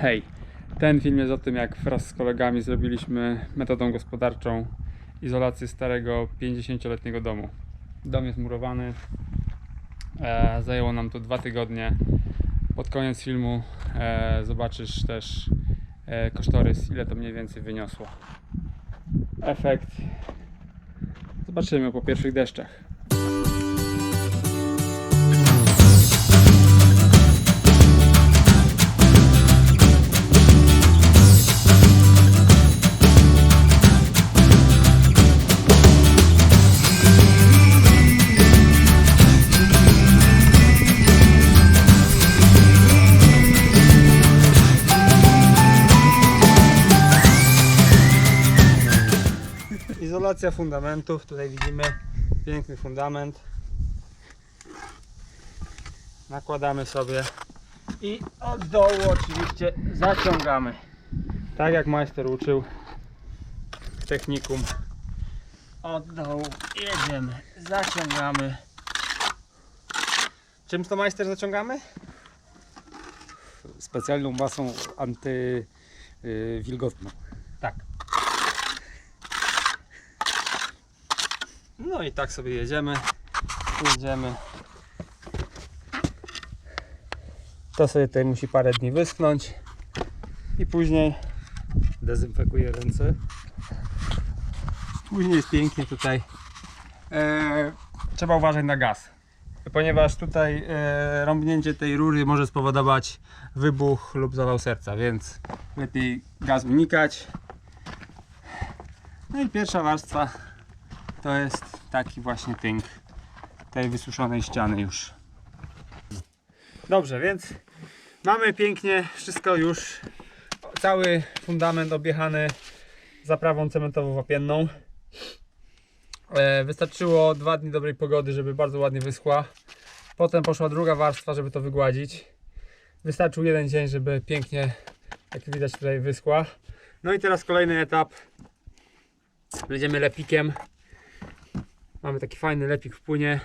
Hej, ten film jest o tym, jak wraz z kolegami zrobiliśmy metodą gospodarczą izolację starego 50-letniego domu. Dom jest murowany. E, zajęło nam to dwa tygodnie. Pod koniec filmu e, zobaczysz też e, kosztorys, ile to mniej więcej wyniosło. Efekt zobaczymy po pierwszych deszczach. Izolacja fundamentów, tutaj widzimy piękny fundament. Nakładamy sobie i od dołu oczywiście zaciągamy. Tak jak majster uczył w technikum. Od dołu jedziemy, zaciągamy. Czym to majster zaciągamy? specjalną masą antywilgotną. Tak. No i tak sobie jedziemy. Jedziemy. To sobie tutaj musi parę dni wyschnąć. I później, Dezynfekuję ręce. później jest pięknie tutaj. E, trzeba uważać na gaz. Ponieważ tutaj e, rąbnięcie tej rury może spowodować wybuch lub zawał serca, więc lepiej gaz unikać. No i pierwsza warstwa to jest taki właśnie tynk tej wysuszonej ściany już. Dobrze, więc mamy pięknie wszystko już, cały fundament objechany zaprawą cementowo-wapienną. E, Wystarczyło dwa dni dobrej pogody, żeby bardzo ładnie wyschła. Potem poszła druga warstwa, żeby to wygładzić. Wystarczył jeden dzień, żeby pięknie, jak widać tutaj, wyschła. No i teraz kolejny etap. Będziemy lepikiem. Mamy taki fajny lepik w płynie.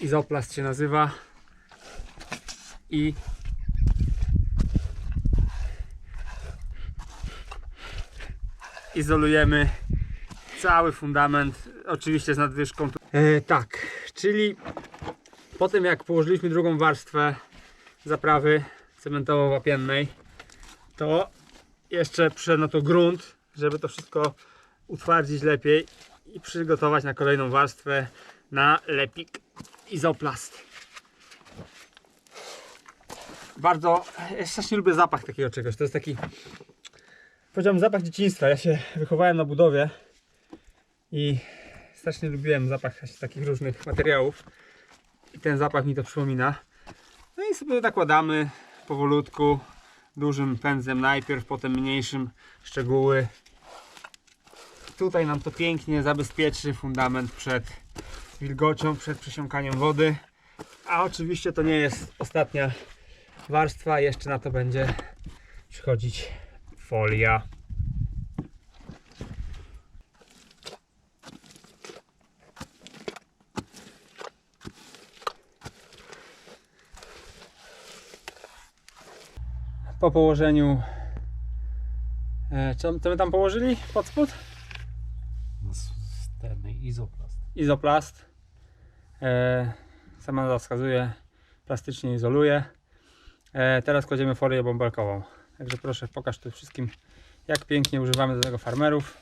Izoplast się nazywa. I izolujemy cały fundament, oczywiście z nadwyżką. E, tak, czyli po tym jak położyliśmy drugą warstwę zaprawy cementowo-wapiennej, to jeszcze przyszedł na to grunt, żeby to wszystko utwardzić lepiej i przygotować na kolejną warstwę na lepik izoplast. Bardzo, ja strasznie lubię zapach takiego czegoś, to jest taki powiedziałbym zapach dzieciństwa, ja się wychowałem na budowie i strasznie lubiłem zapach takich różnych materiałów i ten zapach mi to przypomina. No i sobie nakładamy powolutku, dużym pędzlem najpierw, potem mniejszym szczegóły. Tutaj nam to pięknie zabezpieczy fundament przed wilgocią, przed przesiąkaniem wody. A oczywiście to nie jest ostatnia warstwa, jeszcze na to będzie przychodzić folia. Po położeniu. E, co, co my tam położyli pod spód? No, s- Ten izoplast. E, sama nazwa wskazuje, plastycznie izoluje. E, teraz kładziemy folię bąbelkową. Także proszę, pokaż tu wszystkim, jak pięknie używamy do tego farmerów.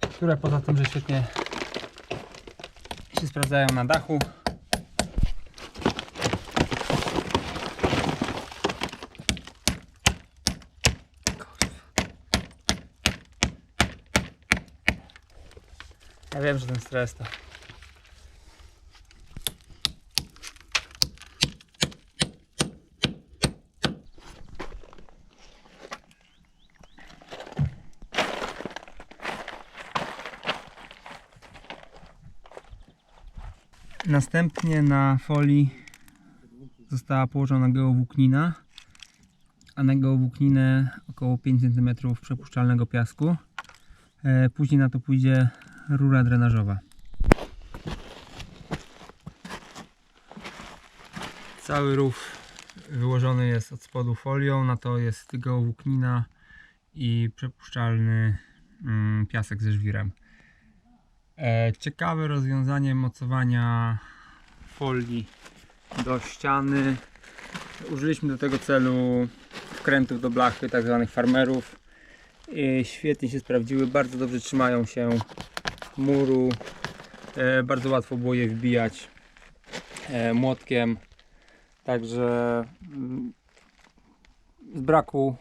Które poza tym, że świetnie się sprawdzają na dachu. Ja wiem, że ten stres to. Następnie na folii została położona geowłóknina, a na geowłókninę około 5 cm przepuszczalnego piasku. E, Później na to pójdzie rura drenażowa. Cały rów wyłożony jest od spodu folią, na to jest geowłóknina i przepuszczalny mm, piasek ze żwirem. E, ciekawe rozwiązanie mocowania folii do ściany. Użyliśmy do tego celu wkrętów do blachy, tak zwanych farmerów. Świetnie się sprawdziły, bardzo dobrze trzymają się muru. E, bardzo łatwo było je wbijać e, młotkiem. Także mm, z braku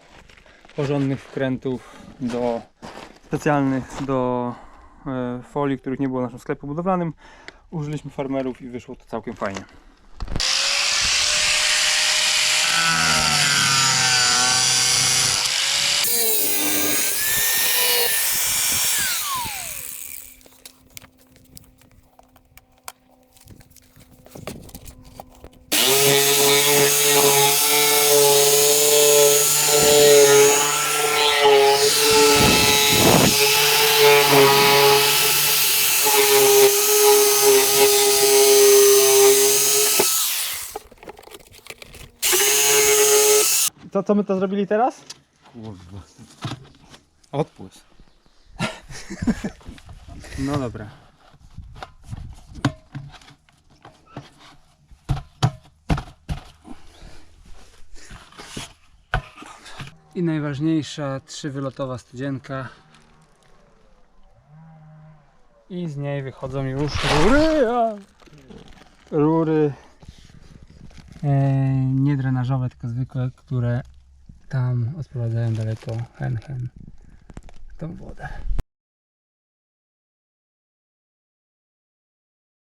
porządnych wkrętów do specjalnych do e, folii, których nie było w naszym sklepie budowlanym, użyliśmy farmerów i wyszło to całkiem fajnie. To co my to zrobili teraz? Kurwa. Odpływ. No dobra. I najważniejsza trzywylotowa studzienka. I z niej wychodzą już rury. Rury e, nie drenażowe, tylko zwykłe, które tam odprowadzają daleko hen hen tą wodę.